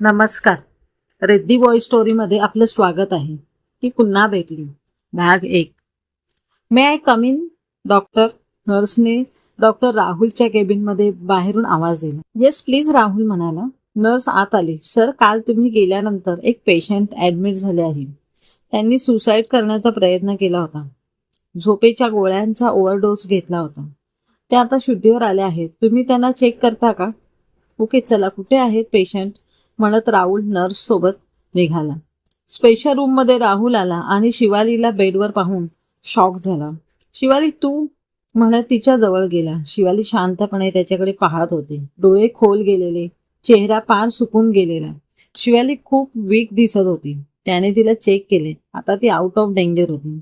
नमस्कार. रेड्डी बॉय स्टोरीमध्ये आपलं स्वागत आहे. ती पुन्हा भेटली. भाग एक. May I come in doctor नर्सने doctor राहुलच्या केबिनमध्ये बाहेरून आवाज दिला. येस प्लीज राहुल म्हणाला. नर्स आत आली. सर काल तुम्ही गेल्यानंतर एक पेशंट ऍडमिट झाले आहे. त्यांनी सुसाईड करण्याचा प्रयत्न केला होता. झोपेच्या गोळ्यांचा ओव्हरडोस घेतला होता. ते आता शुद्धीवर आले आहेत. तुम्ही त्यांना चेक करता का? ओके चला. कुठे आहेत पेशंट म्हणत राहुल नर्स सोबत निघाला. स्पेशल रूममध्ये राहुल आला आणि शिवालीला बेडवर पाहून शॉक झाला. शिवाली तू म्हणत तिच्या जवळ गेला. शिवाली शांतपणे त्याच्याकडे पाहत होती. डोळे खोल गेलेले चेहरा पार सुकून गेलेला. शिवाली खूप वीक दिसत होती. त्याने तिला चेक केले. आता ती आउट ऑफ डेंजर होती.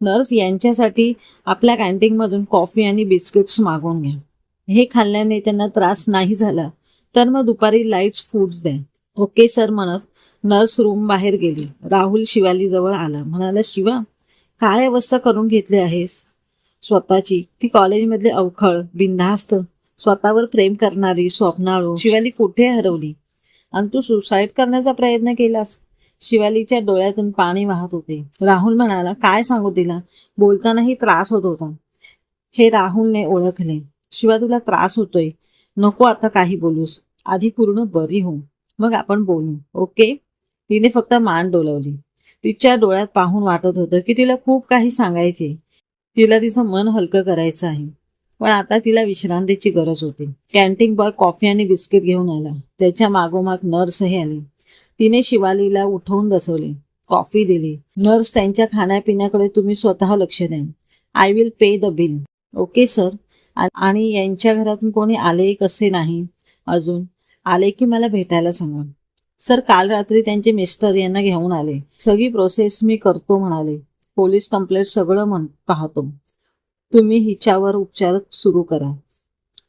नर्स यांच्यासाठी आपल्या कॅन्टीनमधून कॉफी आणि बिस्किट्स मागवून घ्या. हे खाल्ल्याने त्यांना त्रास नाही झाला. तर मग दुपारी लाईट्स फूड्स द्या. ओके सर म्हणत नर्स रूम बाहेर गेली. राहुल शिवाली जवळ आला. म्हणाला शिवा काय अवस्था करून घेतली आहेस? स्वतःची. ती कॉलेजमधली अवखळ बिनधास्त स्वतःवर प्रेम करणारी स्वप्नाळू. शिवाली कुठे हरवली? आणि तू सुसाईड करण्याचा प्रयत्न केलास? शिवालीच्या डोळ्यातून पाणी वाहत होते. राहुल म्हणाला काय सांगू तिला? बोलतानाही त्रास होत होता. हे राहुलने ओळखले. शिवा तुला त्रास होतोय. नको आता काही बोलूस. आधी पूर्ण बरी हो. मग आपण बोलू. ओके? तिने फक्त मान डोलवली. तिच्या डोळ्यात पाहून वाटत होतं की तिला खूप काही सांगायचे. तिला तिचं मन हलकं करायचं आहे. पण आता तिला विश्रांतीची गरज होती. कॅन्टीन बॉय कॉफी आणि बिस्किट घेऊन आला. त्याच्या मागोमाग नर्सही आली. तिने शिवालीला उठवून बसवले. कॉफी दिली. नर्स त्यांच्या खाण्यापिण्याकडे तुम्ही स्वतः लक्ष द्या. I will pay the bill okay sir? आणि यांच्या घरातून कोणी आले कसे नाही? अजून? आले की मला भेटायला सांगा. सर काल रात्री त्यांचे मिस्टर यांना घेऊन आले. सगळी प्रोसेस मी करतो म्हणाले. पोलीस कंप्लेंट सगळं म्हण पाहतो. तुम्ही हिच्यावर उपचार सुरू करा.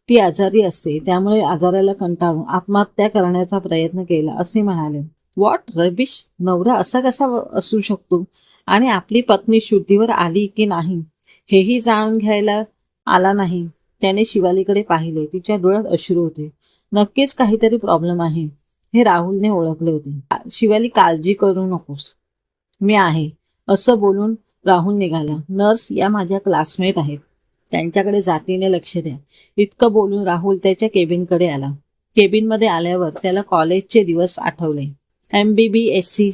ती आजारी असते त्यामुळे आजाराला कंटाळून आत्महत्या करण्याचा प्रयत्न केला असे म्हणाले. वॉट रबिश नवरा असा कसा असू शकतो? आणि आपली पत्नी शुद्धीवर आली की नाही? हेही जाणून घ्यायला आला नाही. त्याने शिवालीकडे पाहिले. तिच्या डोळ्यात अश्रू होते. नक्कीच काहीतरी प्रॉब्लेम आहे. हे राहुलने ओळखले होते. शिवाली काळजी करू नकोस. मी आहे. असं बोलून राहुल निघाला. नर्स या माझ्या क्लासमेट आहेत. त्यांच्याकडे जातीने लक्ष द्या. इतकं बोलून राहुल त्याच्या केबिनकडे आला. केबिनमध्ये आल्यावर त्याला कॉलेजचे दिवस Athawale. M B B S C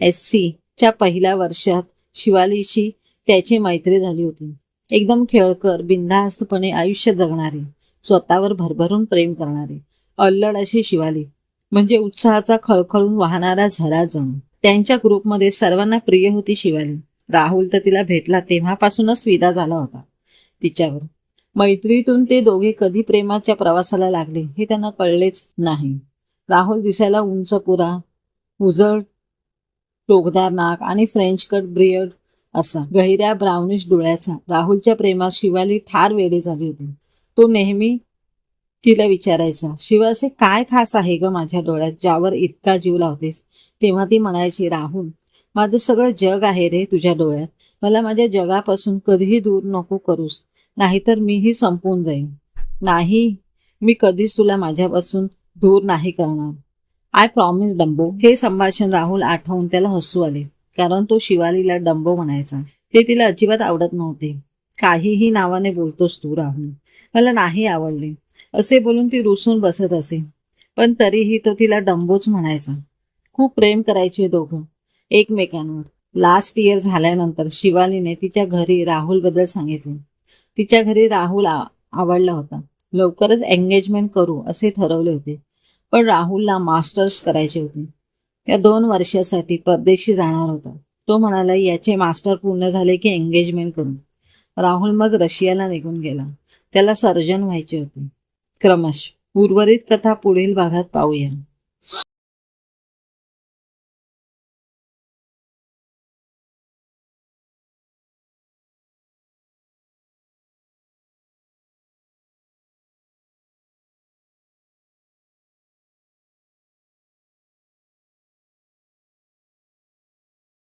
S सीच्या पहिल्या वर्षात शिवालीशी त्याची मैत्री झाली होती. एकदम खेळकर बिनधास्तपणे आयुष्य जगणारी. स्वतःवर भरभरून प्रेम करणारी. अल्लड अशी शिवाली. म्हणजे उत्साहाचा खळखळून वाहणारा झरा जणू. त्यांच्या ग्रुपमध्ये सर्वांना प्रिय होती शिवाली. राहुल तर तिला भेटला तेव्हापासूनच फिदा झाला होता. तिच्यावर. मैत्रीतून ते दोघे कधी प्रेमाच्या प्रवासाला लागले हे त्यांना कळलेच नाही. राहुल दिसायला उंच पुरा उजळ टोकदार नाक आणि फ्रेंच कट ब्रियर्ड असा. गहिऱ्या ब्राउनिश डोळ्याचा. राहुलच्या प्रेमात शिवाली ठार वेडी झाली होती. तो नेहमी तिला विचारायचा शिवा असे काय खास आहे ग माझ्या डोळ्यात ज्यावर इतका जीव लावतेस? तेव्हा ती म्हणायची राहून. माझं सगळं जग आहे रे तुझ्या डोळ्यात. मला माझ्या जगापासून कधीही दूर नको करूस. नाहीतर मीही संपून जाईन. नाही मी कधीच तुला माझ्यापासून दूर नाही करणार. I promise Dumbo. हे संभाषण राहुल आठवून त्याला हसू आले कारण तो शिवालीला डंबो म्हणायचा. ते तिला अजिबात आवडत नव्हते. काहीही नावाने बोलतोस तू राहुल. मला नाही आवडले. असे बोलून ती रुसून बसत असे. पण तरीही तो तिला डंबोच म्हणायचा. खूप प्रेम करायचे दोघं. एकमेकांवर. लास्ट इयर झाल्यानंतर शिवालीने तिच्या घरी राहुलबद्दल सांगितले. तिच्या घरी राहुल आवडला होता. लवकरच एंगेजमेंट करू असे ठरवले होते. पण राहुलला मास्टर्स करायचे होते. या दोन वर्षासाठी परदेशी जाणार होता. तो म्हणाला याचे मास्टर पूर्ण झाले की एंगेजमेंट करू. राहुल मग रशियाला निघून गेला. त्याला सर्जन व्हायचे होते. क्रमश. उर्वरित कथा पुढील भागात पाहूया.